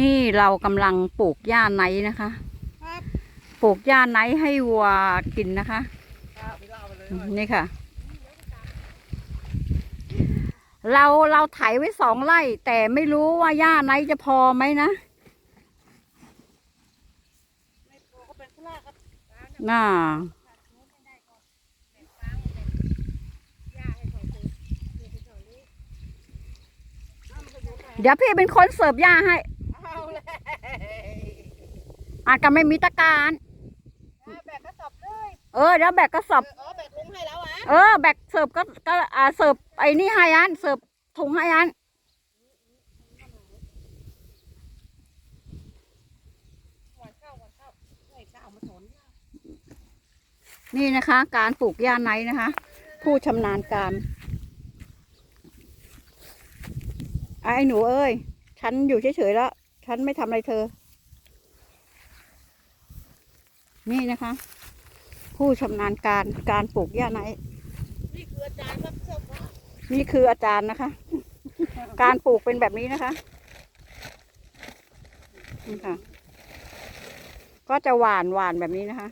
นี่เรากำลังปลูกหญ้าไนท์นะคะครับปลูกหญ้าไนท์ให้วัวกินนะคะครับนี่ค่ะ เราเราไถไว้สองไร่ แต่ไม่รู้ว่าหญ้าไนท์จะพอไหมนะไม่พอก็เป็นข้างล่างครับน่าเดี๋ยวพี่เป็นคนเสิร์ฟหญ้าให้เอาเลย อาจจะไม่มีตะการ แบกกระสอบเลยเออเดี๋ยวแบกกระสอบเออแบกลงให้แล้วอะเออแบกเสิร์ฟก็ก็อ่าเสิร์ฟไอ้นี่ให้อันเสิร์ฟถุงให้อันหวานข้าวหวานข้าวให้ข้าวมาถอนนี่นะคะ การปลูกหญ้าไนท์นะคะ ผู้ชำนาญการไอ้หนูเอ้ย ฉันอยู่เฉยๆแล้ว ฉันไม่ทำอะไรเธอ นี่นะคะ ผู้ชำนาญการการปลูกหญ้าไนท์นี่คืออาจารย์ครับเสื้อผ้านี่คืออาจารย์นะคะ การปลูกเป็นแบบนี้นะคะนี่ค่ะ ก็จะหวานหวานแบบนี้นะคะ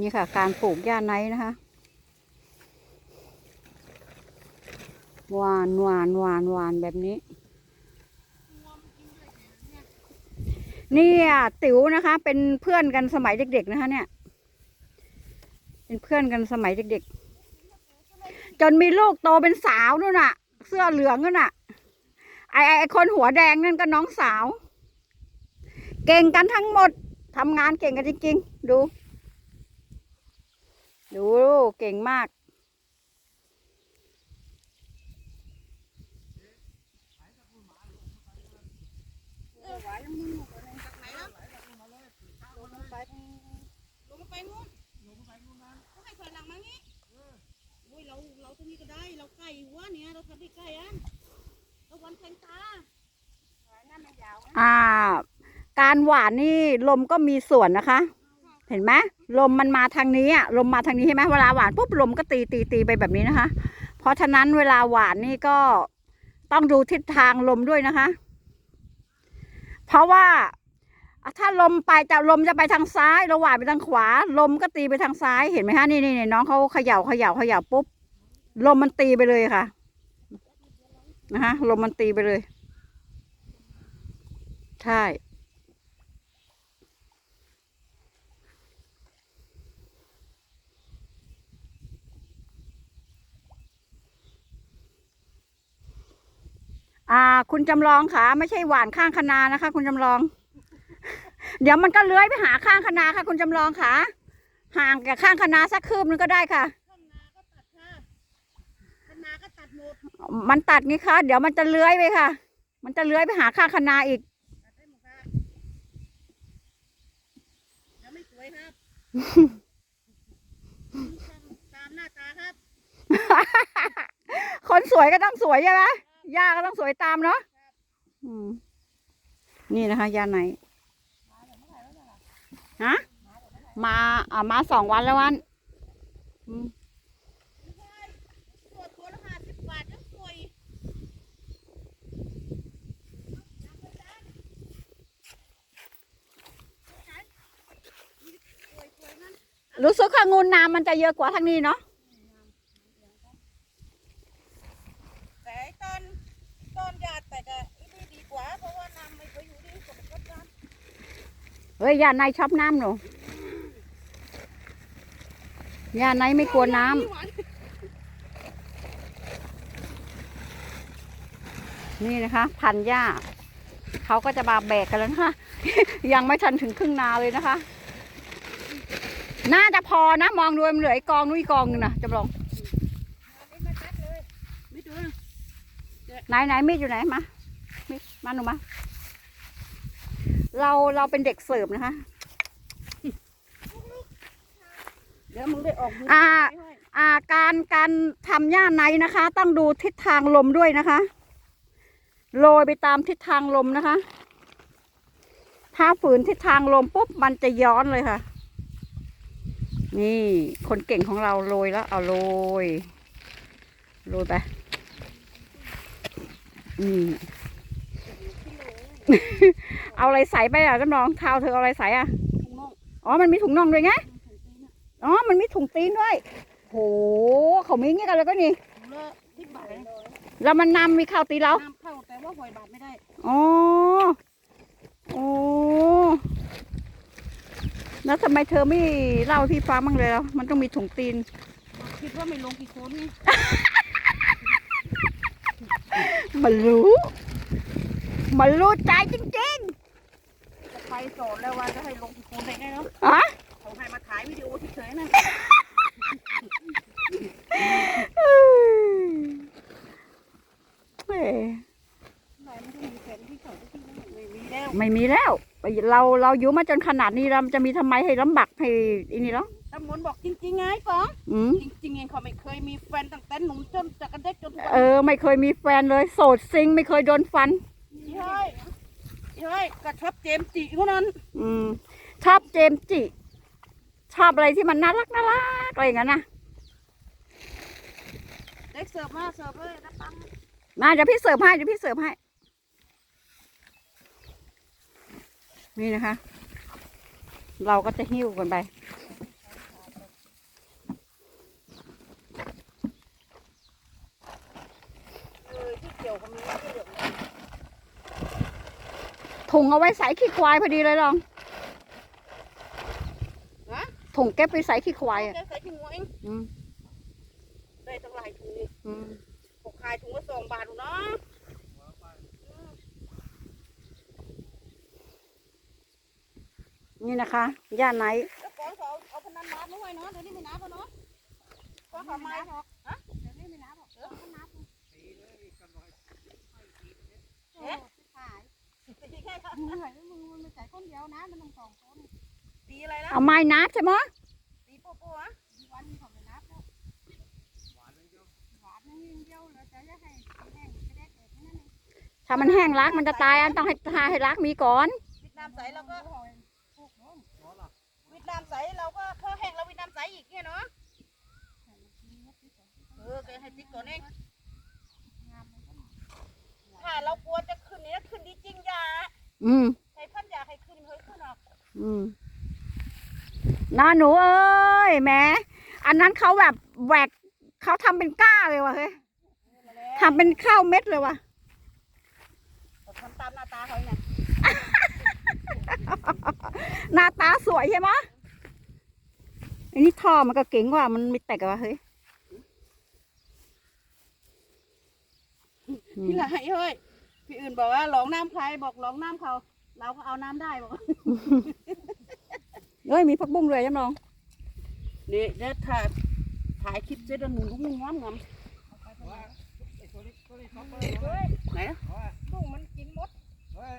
นี่ค่ะ การปลูกหญ้าไนท์นะคะหวานหวานหวานหวานแบบนี้ นี่ติ๋วนะคะ เป็นเพื่อนกันสมัยเด็ก ๆ นะคะ เนี่ย เป็นเพื่อนกันสมัยเด็ก ๆ จนมีลูกโตเป็นสาวนู่นน่ะ เสื้อเหลืองนู่นน่ะ ไอไอคนหัวแดงนั่นก็น้องสาว เก่งกันทั้งหมดทำงานเก่งกันจริงๆ ดู ดู เก่งมาก เออไหวแล้วมึงจากไหนแล้วลงไป ลงไปนู้นลงไปนู้นนะก็ให้ถอยหลังมางี้โอ้ยเราเราตรงนี้ก็ได้ เราใกล้หัวเนี่ยเราทำได้ใกล้อันเราวันแทงตานั่นมันยาวนะอ่า การหวานนี่ลมก็มีส่วนนะคะ เห็นไหมลมมันมาทางนี้อะลมมาทางนี้ใช่ไหมเวลาหวานปุ๊บลมก็ตีตีตีไปแบบนี้นะคะ เพราะฉะนั้นเวลาหวานนี่ก็ต้องดูทิศทางลมด้วยนะคะ เพราะว่าอะ ถ้าลมไปจะลมจะไปทางซ้ายเราหว่านไปทางขวา ลมก็ตีไปทางซ้ายเห็นไหมคะนี่นี่น้องเขาเขย่าเขย่าเขย่าปุ๊บลมมันตีไปเลยค่ะนะคะลมมันตีไปเลย ใช่อ่า คุณจำลองค่ะ ไม่ใช่หวานข้างคะนานะคะ คุณจำลอง เดี๋ยวมันก็เลื้อยไปหาข้างคะนาค่ะ คุณจำลองค่ะ ห่างกับข้างคะนาสักคืบนึงก็ได้ค่ะข้างนาก็ตัดค่ะข้างนาก็ตัดหมดมันตัดงี้ค่ะ เดี๋ยวมันจะเลื้อยไปค่ะ มันจะเลื้อยไปหาข้างคะนาอีกตัดได้หมดค่ะแล้วไม่สวยครับตามหน้าตาครับคนสวยก็ต้องสวยใช่ไหมย่าก็ต้องสวยตามเนาะอืมนี่นะคะยาไหน ฮะมาอ่ามาสองวันแล้ววันรู้สึกว่างูน้ำมันจะเยอะกว่าทางนี้เนาะ แต่ไอ้ต้นต้นหญ้าแต่ก็อีนี่ดีกว่า เพราะว่าน้ำไม่เคยอยู่ดีกว่าต้นน้ำ เฮ้ยยาในชอบน้ำหนูยาในไม่กลัวน้ำนี่นะคะ พันหญ้าเขาก็จะมาแบกกันแล้วนะคะ ยังไม่ทันถึงครึ่งนาเลยนะคะ น่าจะพอนะ มองดูมันเหลืออีกองนู้นกองนึงนะจำลองไม่มาตัดเลยไม่ดูนะไหนไหนมีดอยู่ไหนมามีดมาหนูมา เราเราเป็นเด็กเสิร์ฟนะคะ เดี๋ยวมึงได้ออกดูอ่าไม่ให้อ่าการการทำหญ้าในนะคะ ต้องดูทิศทางลมด้วยนะคะ โรยไปตามทิศทางลมนะคะ ถ้าฝืนทิศทางลมปุ๊บมันจะย้อนเลยค่ะ นี่คนเก่งของเราโรยแล้วเอาโรย โรยไปนี่ เอาอะไรใส่ไปอะจำลองเท้าเธอเอาอะไรใส่อะถุงน่องอ๋อมันมีถุงน่องด้วยไงถุงตีนอะอ๋อมันมีถุงตีนด้วยโหเขามีงี้กันแล้วก็นี่ถุงละสิบบาทเองแล้วมันนำมีข้าวตีเราน้ำเข้าแต่ว่าหอยบาทไม่ได้อ๋อโอ้แล้วทำไมเธอไม่เล่าให้พี่ฟังบ้างเลยล่ะมันต้องมีถุงตีนคิดว่าไม่ลงกี่คนไงมันรู้ มันรู้ใจจริงจะไปสอนแล้วว่าจะให้ลงกี่คนได้ไงเนาะๆอะเขาให้มาถ่ายวิดีโอเฉยๆนะเฮ้ยไหนมันจะมีแฟนที่เขาที่ไม่มีแล้วไม่มีแล้ว เราเราอยู่มาจนขนาดนี้เราจะมีทำไมให้ลำบากให้อันนี้แล้วตำมนบอกจริงๆไงป๋องอืมจริงๆเองเขาไม่เคยมีแฟนตั้งแต่หนุ่มจนจากกระเด็กจนทุกเอวันอไม่เคยมีแฟนเลย โสดซิง ไม่เคยโดนฟัน เฮ้ยเฮ้ยกระชับเจมส์จิเท่านั้น อืม ชอบเจมส์จิ ชอบอะไรที่มันน่ารักน่ารักอะไรอย่างนั้นนะเด็กเสิร์ฟมาเสิร์ฟเลยนะปังมาเดี๋ยวพี่เสิร์ฟให้เดี๋ยวพี่เสิร์ฟให้ นี่นะคะ เราก็จะหิ้วกันไป เออที่เกี่ยวกับมีที่เหลือง ถุงเอาไว้ใส่ขี้ควายพอดีเลยลองนะถุงเก็บไปใส่ขี้ควายอะแกใส่ที่หัวเองอืมได้ตั้งหลายถุงอืมปกขายถุงละสองบาทดูเนาะนี่นะคะย่าไนท์แล้วป๋องเขาเอาพนันน้ำด้วยเนาะเดี๋ยวนี้ไม่น้ำแล้วเนาะก็ทำไมหรอกฮะเดี๋ยวนี้ไม่น้ำหรอกเออเขาน้ำ เอ๊ะขายตีแค่ค่ะเหนื่อยแล้วมึงมันไม่ใส่คนเดียวนะ มันต้องสองคนตีอะไรล่ะเอาไม้นับใช่ไหมตีโป๊ะโป๊ะอะอีกวันเขาไม่นับแล้วหวานอย่างเดียวหวานอย่างเดียวเราจะให้แห้งไม่ได้เด็ดนั่นเองถ้ามันแห้งรักมันจะตายอันต้องให้ทาให้รักมีก่อน วิดน้ำใสเราก็โอ้ยพวกน้องวิดน้ำใสเราก็พอแห้งเราวิดน้ำใสอีกเนี่ยเนาะ เออแกให้ติ๊กก่อนเองงามมันก็ ถ้าเรากลัวจะขึ้นเนี่ยขึ้นดีจริงอย่า อืมให้พันอยากให้ขึ้นเฮ้ยขึ้นหรอกอืมนาหนูเอ้ยแหมอันนั้นเขาแบบแหวกเขาทำเป็นก้าเลยว่ะเฮ้ยมาแล้วทำเป็นข้าวเม็ดเลยว่ะทำตามหน้าตาเขาเนี่ยหน้าตาสวยใช่ไหมอันนี้ท่อมันก็เก่งกว่ามันไม่แตกว่ะเฮ้ยอืมพี่ไรเฮ้ย พี่อื่นบอกว่าหลองน้ำใครบอกหลองน้ำเขา เราก็เอาน้ำได้บอกเฮ้ยมีผักบุ้งเลยยังลอง นี่เดี๋ยวถ่ายถ่ายคลิปเสร็จแล้วหนูลุกงามงามไหนนะลูกมันกินหมด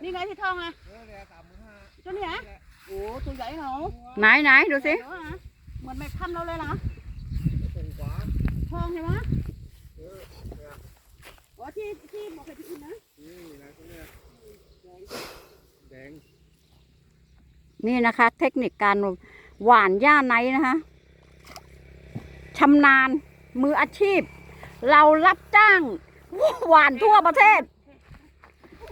นี่ไงที่ท้องอะตัวนี้ฮะโอ้ตัวใหญ่เหรอไหนไหนดูสิเดี๋ยวอะเหมือนไม่ค่ำเราเลยนะท้องใช่ไหมอ๋อที่ที่บอกให้พี่อื่นนะ นี่นะคะ เทคนิคการหวานหญ้าไนนะคะชำนาญมืออาชีพ เรารับจ้างหวานทั่วประเทศ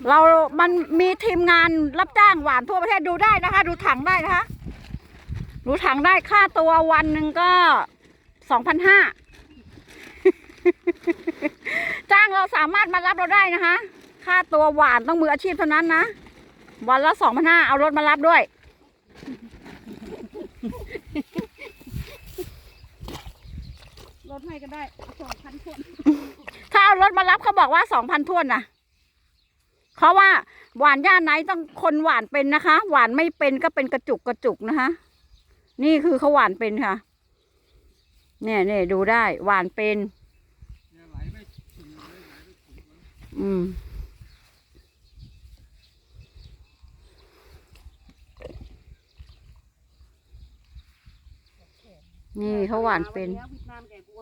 เรามันมีทีมงานรับจ้างหวานทั่วประเทศดูได้นะคะ ดูถังได้นะคะ ดูถังได้ค่าตัววันหนึ่งก็สองพันห้าจ้างเราสามารถมารับเราได้นะคะ ค่าตัวหวานต้องมืออาชีพเท่านั้นนะ วันละสองพันห้าเอารถมารับด้วย ลดให้ก็ ได้สองพันคนถ้าเอารถมารับเขาบอกว่าสองพันทวนนะเพราะว่าหวานย่าไหนต้องคนหวานเป็นนะคะ หวานไม่เป็นก็เป็นกระจุกกระจุกนะคะ นี่คือเขาหวานเป็นค่ะ เนี่ยเนี่ยดูได้ หวานเป็น อืมนี่เขาหวานเป็นวิดนามแกกลัว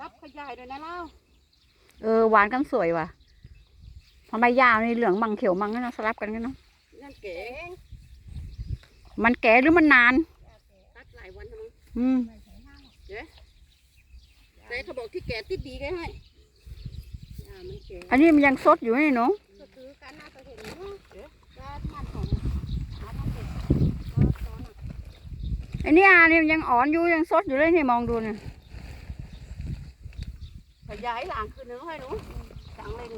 รับขยายด้วยนะเล่าเออหวานกันสวยว่ะทำไมยาวนี่เหลืองมังเขียวมังกันเนาะสลับกันกันเนาะนั่นเก๋มันแก่หรือมันนานตัดหลายวันทำไมอืมไม่ใช่ห้างหรอกแต่เขาบอกที่แก่ติดดีไงให้อ่ามันเก๋อันนี้มันยังสดอยู่นี่หนูก็คือการน่าจะเห็นเนาะเดี๋ยวการมันของหาทำเป็ดก็ตอนน่ะไอ้นี่อะนี่มันยังอ่อนอยู่ยังสดอยู่เลยนี่มองดูเนี่ยข ยายหลังคืนนึงให้หนูสั่งเลย